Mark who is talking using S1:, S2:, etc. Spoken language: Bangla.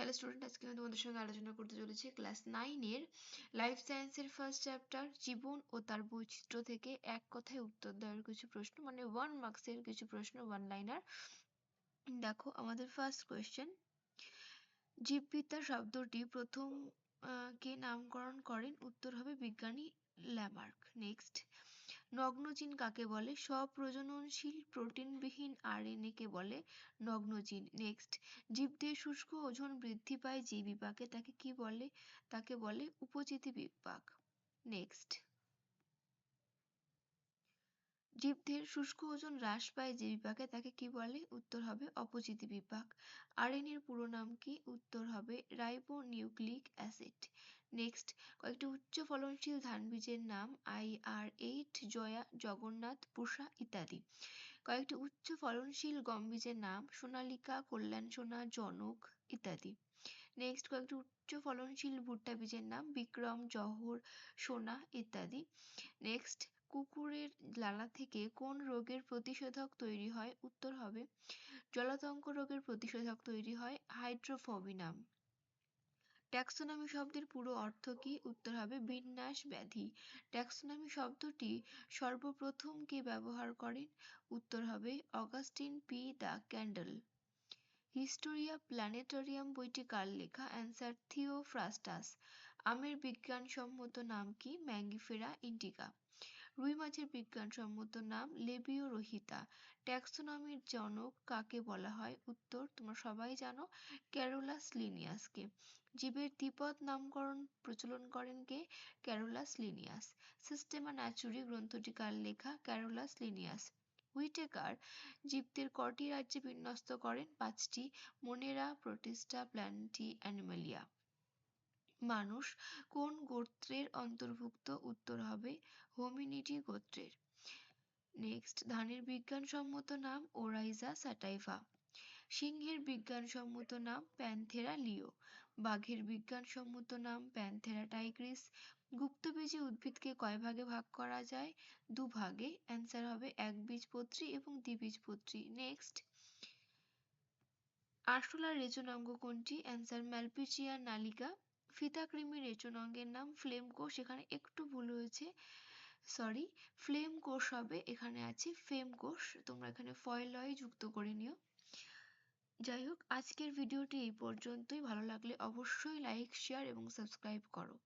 S1: হ্যালো স্টুডেন্ট আজকে আমি তোমাদের সঙ্গে আলোচনা করতে চলেছি ক্লাস নাইনের লাইফ সায়েন্সের ফার্স্ট চ্যাপ্টার জীবন ও তার বৈচিত্র্য থেকে এক কথায় উত্তর দেওয়ার কিছু প্রশ্ন মানে ওয়ান মার্কসের কিছু প্রশ্ন ওয়ান লাইনার দেখো আমাদের ফার্স্ট কোয়েশ্চেন জীববিদ্যা শব্দটি প্রথম কে নামকরণ করেন? উত্তর হবে বিজ্ঞানী ল্যামার্ক। নেক্সট নগ্নজিন কাকে বলে? স্বপ্রজননশীল, প্রোটিনবিহীন আরএনএ কে বলে? নগ্নজিন নেক্সট জীবদের শুষ্ক ওজন বৃদ্ধি পায় যে বিপাকে তাকে কি বলে? তাকে বলে উপচিতি বিপাক। নেক্সট জীবদের শুষ্ক ওজন হ্রাস পায় যে বিপাকে তাকে কি বলে? উত্তর হবে অপচিতি বিপাক। আরএনএর পুরো নাম কি? উত্তর হবে রাইবোনিউক্লিক অ্যাসিড। নেক্সট কয়েকটি উচ্চ ফলনশীল ধান বীজের নাম আর এইট জয়া, জগন্নাথ, পুষা ইত্যাদি। কয়েকটি উচ্চ ফলনশীল গম বীজের নাম সোনালিকা, কল্যাণ সোনা, জনক ইত্যাদি। নেক্সট কয়েকটি উচ্চ ফলনশীল ভুট্টা বীজের নাম বিক্রম, জহর, সোনা ইত্যাদি। নেক্সট কুকুরের লালা থেকে কোন রোগের প্রতিষেধক তৈরি হয়? উত্তর হবে, জলাতঙ্ক রোগের প্রতিষেধক তৈরি হয় হাইড্রোফোবিনাম। ট্যাক্সোনমি শব্দের পুরো অর্থ কি? উত্তর হবে বিন্যাস ব্যাধি। ট্যাক্সোনমি শব্দটি সর্বপ্রথম কে ব্যবহার করেন? উত্তর হবে Augustin P de Candolle. Historia planetarium বইটি কার লেখা? অ্যান্সার থিওফ্রাস্টাস আমের বিজ্ঞানসম্মত নাম কি? ম্যাঙ্গিফেরা ইন্ডিকা রুই মাছের বিজ্ঞানসম্মত নাম লেবিওরোহিতা ট্যাক্সোনমির জনক কাকে বলা হয়? উত্তর তোমরা সবাই জানো ক্যারোলাস লিনিয়াসকে জীবের দ্বিপদ নামকরণ প্রচলন করেন কে? ক্যারোলাস লিনিয়াস সিস্টেমা ন্যাচুরি গ্রন্থটি কার লেখা ক্যারোলাস লিনিয়াস হুইটেকার জীবদের কটি রাজ্যে বিন্যস্ত করেন? পাঁচটি মোনেরা প্রোটিস্টা প্ল্যান্টি অ্যানিমেলিয়া মানুষ কোন গোত্রের অন্তর্ভুক্ত? উত্তর হবে হোমিনিটি গোত্রের। নেক্সট ধানের বিজ্ঞানসম্মত নাম ওরাইজা স্যাটাইভা সিংহের বিজ্ঞানসম্মত নাম প্যান্থেরা লিও। বাঘের বিজ্ঞানসম্মত নাম প্যান্থেরা টাইগ্রিস। গুপ্তবীজী উদ্ভিদকে কয় ভাগে ভাগ করা যায়? দু ভাগে। অ্যান্সার হবে একবীজপত্রী এবং দ্বিবীজপত্রী। নেক্সট আরশোলার রেচনাঙ্গ কোনটি? অ্যান্সার ম্যালপিচিয়া নালিকা। ফিতাকৃমির রেচনাঙ্গের নাম ফ্লেম কোষ। এখানে একটু ভুল হয়েছে সরি ফ্লেম কোষ হবে। এখানে আছে ফেম কোষ। তোমরা এখানে ফয়লয় যুক্ত করে নিও। যাই হোক, আজকের ভিডিওটি এই পর্যন্তই। ভালো লাগলে অবশ্যই লাইক শেয়ার এবং সাবস্ক্রাইব করো।